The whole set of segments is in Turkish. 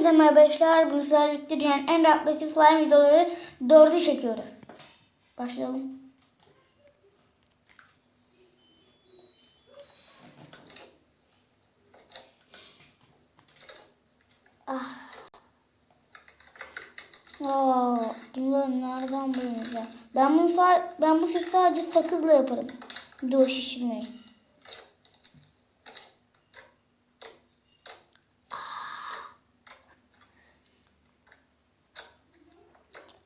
Hepinize merhaba arkadaşlar. Sizlerle birlikte dünyanın en rahatlatıcı slime videoları 4'ü çekiyoruz. Başlayalım. Ah. Aa, bunları nereden bulacağım? Ben bunu ben bu sesi sadece sakızla yaparım. O şişirmeyi.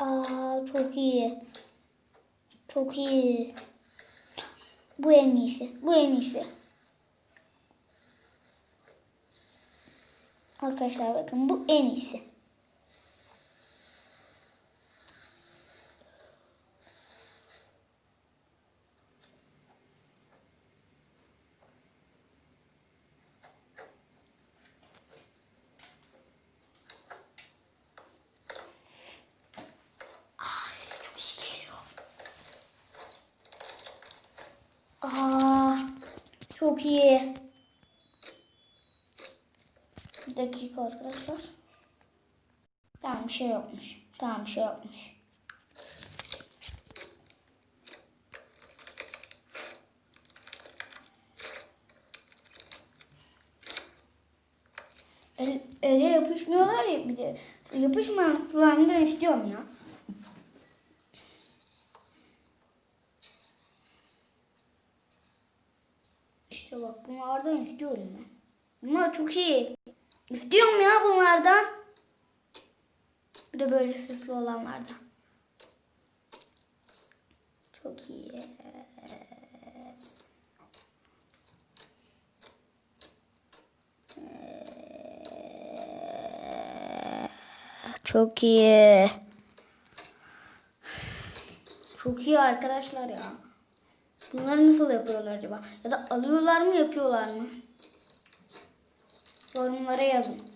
Aa çok iyi. Çok iyi. Bu en iyisi. Bu en iyisi. Arkadaşlar bakın bu en iyisi. Aa, Bir dakika arkadaşlar. Tamam bir şey yokmuş. Tamam bir şey yokmuş. Ele yapışmıyorlar ya bir de. Yapışmayan slime'dan istiyorum ya. İşte bak bunlardan istiyorum ben. Bunlar çok iyi. İstiyorum ya bunlardan. Bir de böyle sesli olanlardan. Çok iyi. Çok iyi. Çok iyi arkadaşlar ya. Bunları nasıl yapıyorlar acaba? Ya da alıyorlar mı yapıyorlar mı? Yorumlara yazın.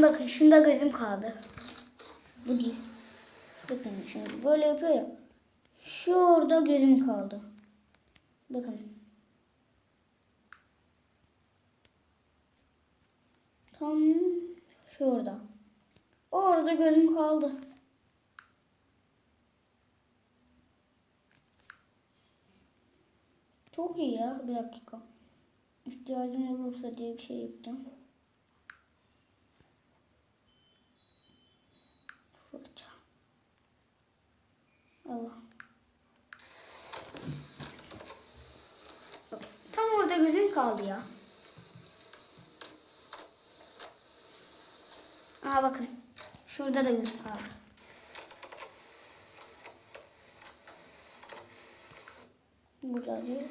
Ama bakın şunda gözüm kaldı. Bu değil. Bakın şimdi böyle yapıyor ya. Şurada gözüm kaldı. Bakın. Tam şurada. Orada gözüm kaldı. Çok iyi ya. Bir dakika. İhtiyacım olursa diye bir şey yapacağım. Allah. Tam orada gözüm kaldı ya. Aa bakın. Şurada da gözüm kaldı. Burada değil.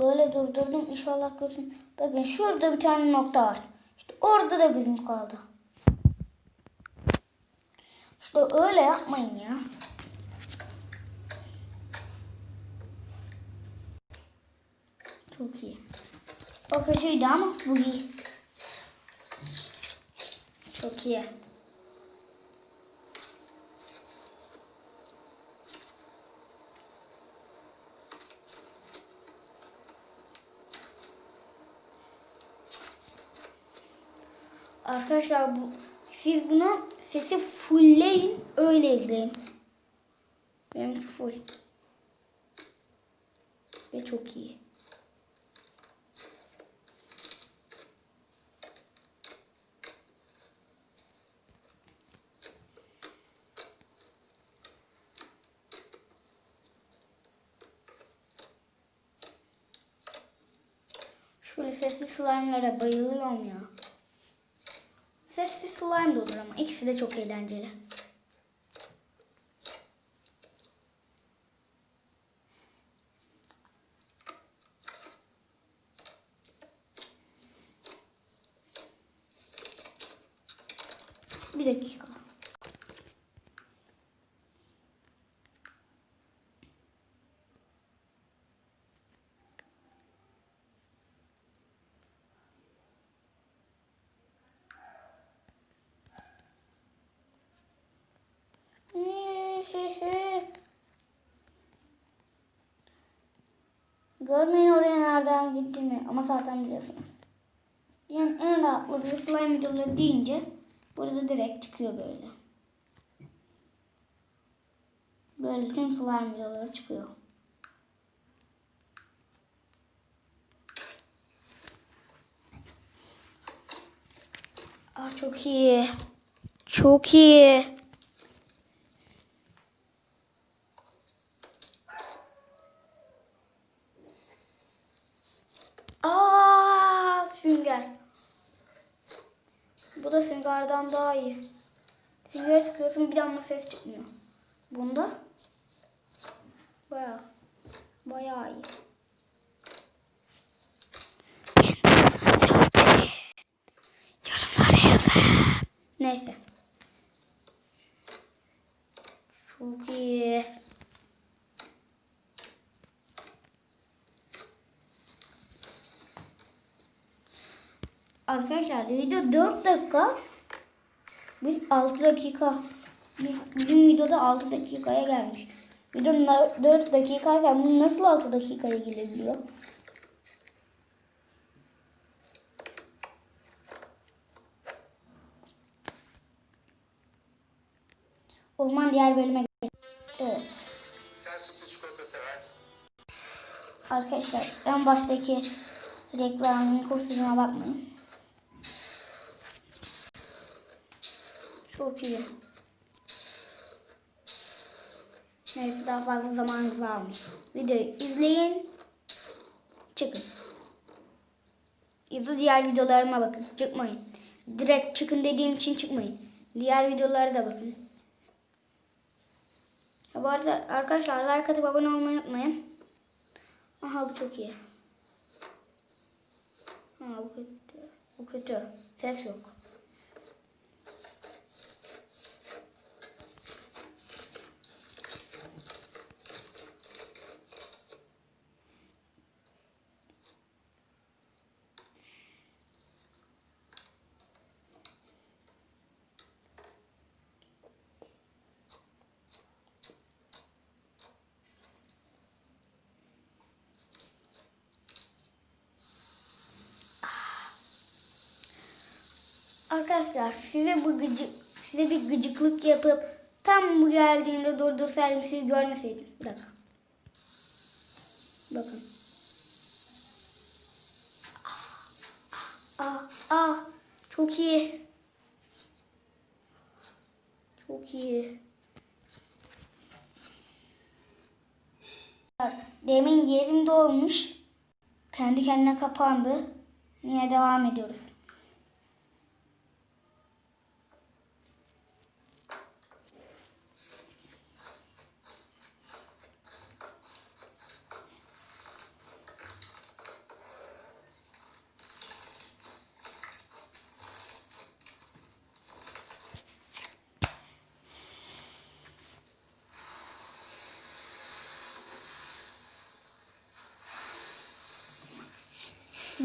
Böyle durdurdum inşallah görsün. Bakın şurada bir tane nokta var. İşte orada da gözüm kaldı. İşte öyle yapmayın ya. Çok iyi. O kötüydü ama bu iyi. Çok iyi. Arkadaşlar bu siz buna sesi fullleyin öyle izleyin. Benimki full. Ve çok iyi. Şöyle sesli slime'lara bayılıyorum ya. Sessiz slime de olur ama ikisi de çok eğlenceli. bir dakika. Görmeyin oraya nereden gittiğimi ama zaten biliyorsunuz. Yani en rahatlıkla slime videoları deyince burada direkt çıkıyor böyle. Böyle tüm slime videoları çıkıyor. Ah çok iyi. Çok iyi. Aa, sünger. Bu da süngerden daha iyi. Sünger sıkıyorsun bir damla ses çıkmıyor. Bunda baya baya iyi. Yorumlara yazın. Neyse. Çok iyi. Arkadaşlar video 4 dakika. Biz 6 dakika. Biz- Bizim videoda 6 dakikaya gelmiş. Video 4 dakikayken bu nasıl 6 dakikaya gelebiliyor? O zaman diğer bölüme geçelim. Evet. Sen sütlü çikolata seversin. Arkadaşlar en baştaki reklamın kusuruna bakmayın. Çok iyi. Neyse daha fazla zamanınızı almayın. Videoyu izleyin. Çıkın. Ya da diğer videolarıma bakın. Çıkmayın. Direkt çıkın dediğim için çıkmayın. Diğer videolara da bakın. Ha, bu arada arkadaşlar like atıp abone olmayı unutmayın. Aha bu çok iyi. Ha bu kötü. Bu kötü. Ses yok. Arkadaşlar size bu gıcık size bir gıcıklık yapıp tam bu geldiğinde durdursaydım siz görmeseydiniz. Bir dakika. Bakın. Ah, ah, çok iyi. Çok iyi. Demin yerim dolmuş. Kendi kendine kapandı. Niye devam ediyoruz?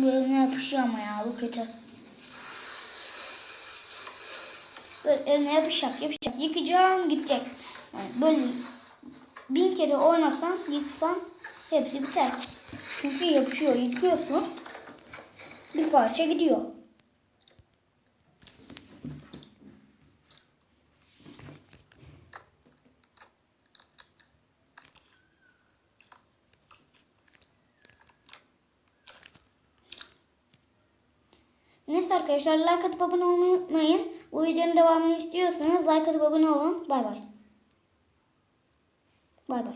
Böyle yapışıyor ama ya bu kötü. Böyle eline yapışacak yapışacak. Yıkayacağım gidecek. Yani böyle bin kere oynasan yıksan hepsi biter. Çünkü yapışıyor. Yıkıyorsun. Bir parça gidiyor. Neyse arkadaşlar like atıp abone olmayı unutmayın. Bu videonun devamını istiyorsanız like atıp abone olun. Bay bay. Bay bay.